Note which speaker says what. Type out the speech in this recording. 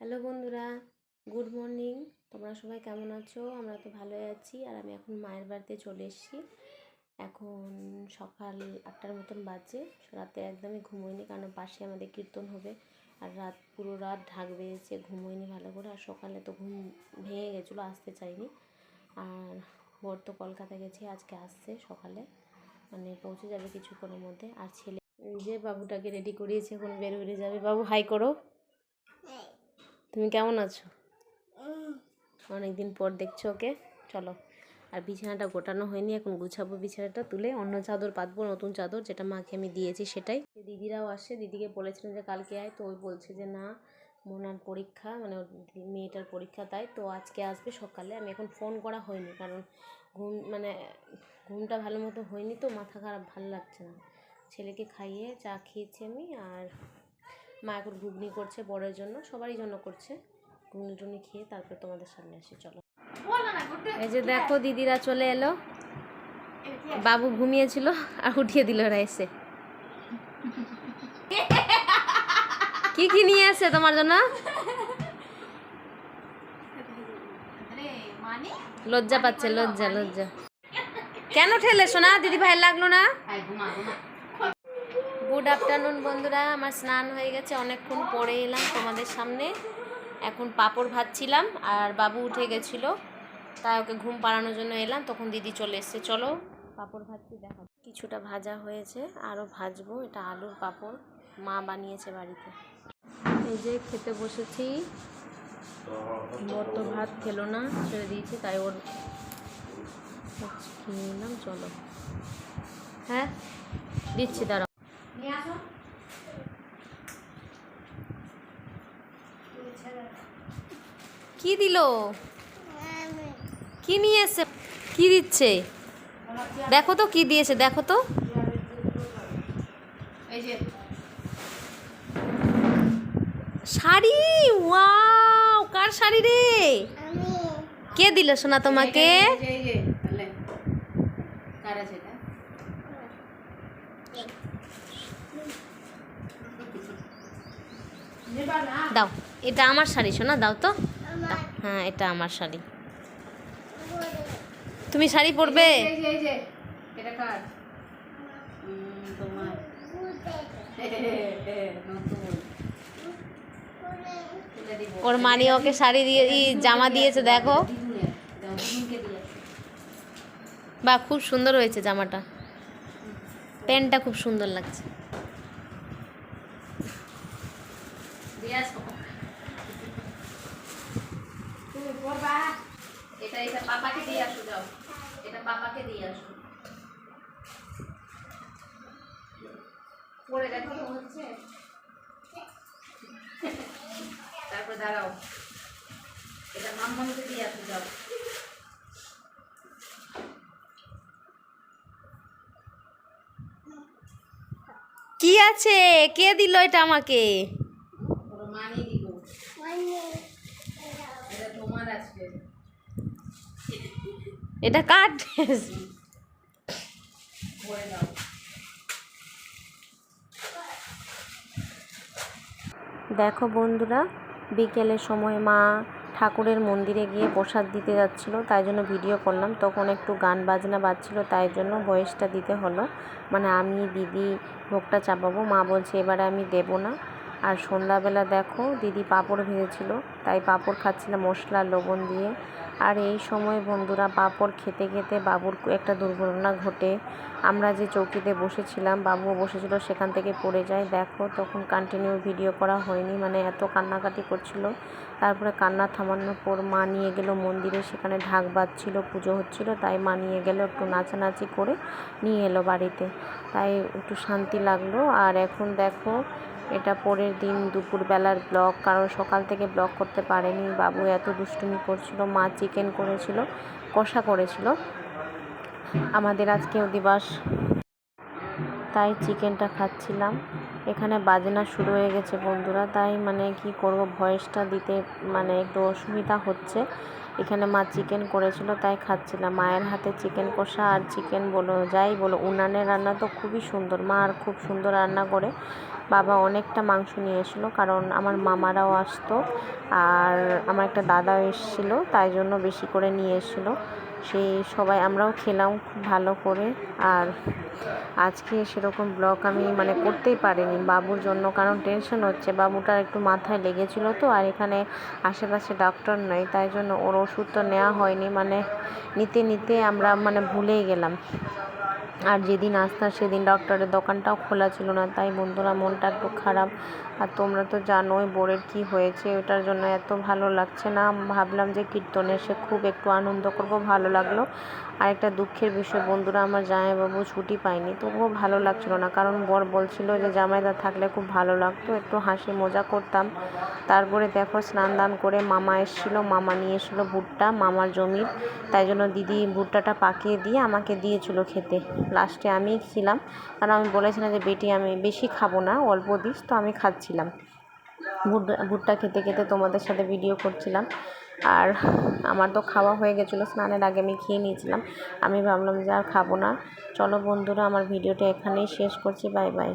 Speaker 1: Hello বন্ধুরা, good morning. তোমরা সবাই কেমন আছো? আমরা তো ভালোই আছি আর আমি এখন মায়ের বাড়িতে চলে এসেছি। এখন সকাল আটটার মতন বাজে, রাতে একদমই ঘুমোইনি কারণ পাশে আমাদের কীর্তন হবে আর রাত পুরো রাত ঢাক বেজেছে, ঘুমোইনি ভালো করে। আর সকালে তো ঘুম ভেঙে গেছিল, আসতে চাইনি। আর বর তো কলকাতা গেছে, আজকে আসছে সকালে। মানে পৌঁছে যাবে কিছুক্ষণের মধ্যে। আর ছেলে যে বাবুটাকে রেডি করিয়েছে, এখন বের বেরিয়ে যাবে। বাবু হাই করো। তুমি কেমন আছো? অনেকদিন পর দেখছ ওকে। চলো। আর বিছানাটা গোটানো হয়নি এখন গুছাবো বিছানাটা তুলে। অন্য চাদর পাতবো নতুন চাদর যেটা মাকে আমি দিয়েছি সেটাই। দিদিরাও আসে দিদিকে বলেছিলাম যে কালকে আয়। তো ওই বলছে যে না মোনার পরীক্ষা মানে মেয়েটার পরীক্ষা তাই। তো আজকে আসবে সকালে। আমি এখন ফোন করা হয়নি কারণ ঘুম মানে ঘুমটা ভালো মতো হয়নি তো মাথা খারাপ ভালো লাগছে না। ছেলেকে খাইয়ে চা খেয়েছি আমি আর মা এখন ঘুগনি করছে বড়ের জন্য, সবারই জন্য করছে। ঘুগনি টুগনি খেয়ে তারপর তোমাদের সামনে আসি, চলো। এই যে দেখো, দিদিরা চলে এলো। বাবু ঘুমিয়েছিল আর উঠিয়ে দিল ওরা এসে কি কি নিয়ে এসে তোমার জন্য? লজ্জা পাচ্ছে, লজ্জা লজ্জা। কেন ঠেলে শোনা দিদি ভাইয়ের লাগল না? গুড আফটারনুন বন্ধুরা। আমার স্নান হয়ে গেছে। অনেকক্ষণ পরে এলাম তোমাদের সামনে। এখন পাঁপড় ভাজছিলাম আর বাবু উঠে গেছিল। তাই ওকে ঘুম পাড়ানোর জন্য এলাম। তখন দিদি চলে এসছে। চলো পাঁপড় ভাজছি, দেখো। কিছুটা ভাজা হয়েছে। আরও ভাজবো। এটা আলুর পাঁপড়। মা বানিয়েছে বাড়িতে। এই যে খেতে বসেছি। বর তো ভাত খেলো না, ছেড়ে দিয়েছি, তাই ওর খেয়ে নিলাম। চলো। হ্যাঁ দিচ্ছি দাঁড়াও কি দিল? কি নিয়ে এসে কি দিচ্ছে? দেখো তো কি দিয়েছে দেখো তো। শাড়ি? ওয়াও কার শাড়ি রে? কে দিল সোনা তোমাকে?
Speaker 2: কার আছে এটা নেবা না
Speaker 1: দাও এটা আমার শাড়ি সোনা দাও তো। হ্যাঁ এটা আমার শাড়ি। তুমি শাড়ি পরবে? ওর মানি ওকে শাড়ি দিয়ে জামা দিয়েছে দেখো। বা খুব সুন্দর হয়েছে জামাটা। প্যান্টটা খুব সুন্দর লাগছে
Speaker 2: দিয়ে আসো তুমি পড়বা এটা এটা দিয়ে আসো, যাও। এটা দিয়ে আসো। তারপর দাঁড়াও। এটা মাম্মাকে দিয়ে আসো, যাও।
Speaker 1: কি আছে? কে দিল এটা আমাকে?
Speaker 2: মানি দিব এটা তোমার আজকে।
Speaker 1: এটা কার ড্রেস?
Speaker 2: পড়ে দাও
Speaker 1: দেখো বন্ধুরা বিকেলের সময় মা ঠাকুরের মন্দিরে গিয়ে প্রসাদ দিতে যাচ্ছিল তাই জন্য ভিডিও করলাম। তখন একটু গান বাজনা বাজছিল তাই জন্য ভয়েসটা দিতে হলো। মানে আমি দিদি ভোগটা চাপাবো। মা বলছে এবারে আমি দেবো না। আর সন্ধ্যাবেলা দেখো, দিদি পাঁপড় ভেজেছিল, তাই পাঁপড় খাচ্ছিলাম মশলা লবণ দিয়ে। আর এই সময় বন্ধুরা পাঁপড় খেতে খেতে বাবুর একটা দুর্ঘটনা ঘটে। আমরা যে চৌকিতে বসেছিলাম বাবুও বসেছিল সেখান থেকে পড়ে যায়। দেখো, তখন কন্টিনিউ ভিডিও করা হয়নি মানে এত কান্নাকাটি করছিল। তারপরে কান্না থামানোর পর মা নিয়ে গেল মন্দিরে, সেখানে ঢাক বাজছিল, পুজো হচ্ছিল, তাই মা নিয়ে গেল একটু নাচানাচি করে নিয়ে এলো বাড়িতে। তাই একটু শান্তি লাগল। আর এখন দেখো এটা পরের দিন দুপুরবেলার ব্লগ। কারণ সকাল থেকে ব্লগ করতে পারেনি। বাবু এত দুষ্টুমি করছিল, মা চিকেন করেছিল, কষা করেছিল। আমাদের আজকে অধিবাস তাই চিকেনটা খাচ্ছিলাম। এখানে বাজনা শুরু হয়ে গেছে বন্ধুরা, তাই মানে কি করব, ভয়েসটা দিতে মানে একটু অসুবিধা হচ্ছে। এখানে মা চিকেন করেছিল, তাই খাচ্ছিলাম। মায়ের হাতে চিকেন কষা আর চিকেন বলো, যাই বলো, উনানের রান্না তো খুবই সুন্দর, মা আর খুব সুন্দর রান্না করে। বাবা অনেকটা মাংস নিয়ে এসেছিল, কারণ আমার মামারাও আসতো আর আমার একটা দাদাও এসেছিল, তাই জন্য বেশি করে নিয়ে এসেছিল। সেই সবাই আমরাও খেলাম খুব ভালো করে। আর আজকে সেরকম ব্লগ আমি মানে করতেই পারিনি বাবুর জন্য, কারণ টেনশন হচ্ছে। বাবুটার একটু মাথায় লেগেছিল তো, আর এখানে আশেপাশে ডাক্তার নয় তাই জন্য ওর ওষুধ তো নেওয়া হয়নি। মানে নিতে নিতে আমরা মানে ভুলেই গেলাম। আর যেদিন আসতাম সেদিন ডক্টরের দোকানটাও খোলা ছিল না। তাই বন্ধুরা, মনটা একটু খারাপ। আর তোমরা তো জানোই বোরের কি হয়েছে, ওটার জন্য এত ভালো লাগছে না। ভাবলাম যে কীর্তনে এসে খুব একটু আনন্দ করব, ভালো লাগল। আর একটা দুঃখের বিষয়, বন্ধুরা, আমার জামাইবাবু ছুটি পায়নি, তবুও ভালো লাগছিল না। কারণ বর বলছিল যে জামাইদা থাকলে খুব ভালো লাগতো, একটু হাসি মজা করতাম। তারপরে দেখো স্নান দান করে মামা এসেছিল, মামা নিয়ে এসেছিল ভুট্টা, মামার জমির। তাই জন্য দিদি ভুট্টাটা পাকিয়ে দিয়ে আমাকে দিয়েছিল খেতে। লাস্টে আমি ছিলাম। কারণ আমি বলেছিলাম যে, বেটি, আমি বেশি খাব না, অল্প দিস। তো আমি খাচ্ছিলাম। ভুট্টা ভুট্টা খেতে খেতে তোমাদের সাথে ভিডিও করছিলাম। আর আমার তো খাওয়া হয়ে গেছিল, স্নানের আগে আমি খেয়ে নিয়েছিলাম। আমি ভাবলাম যে, আর খাব না। চলো বন্ধুরা, আমার ভিডিওটা এখানেই শেষ করছি। Bye bye.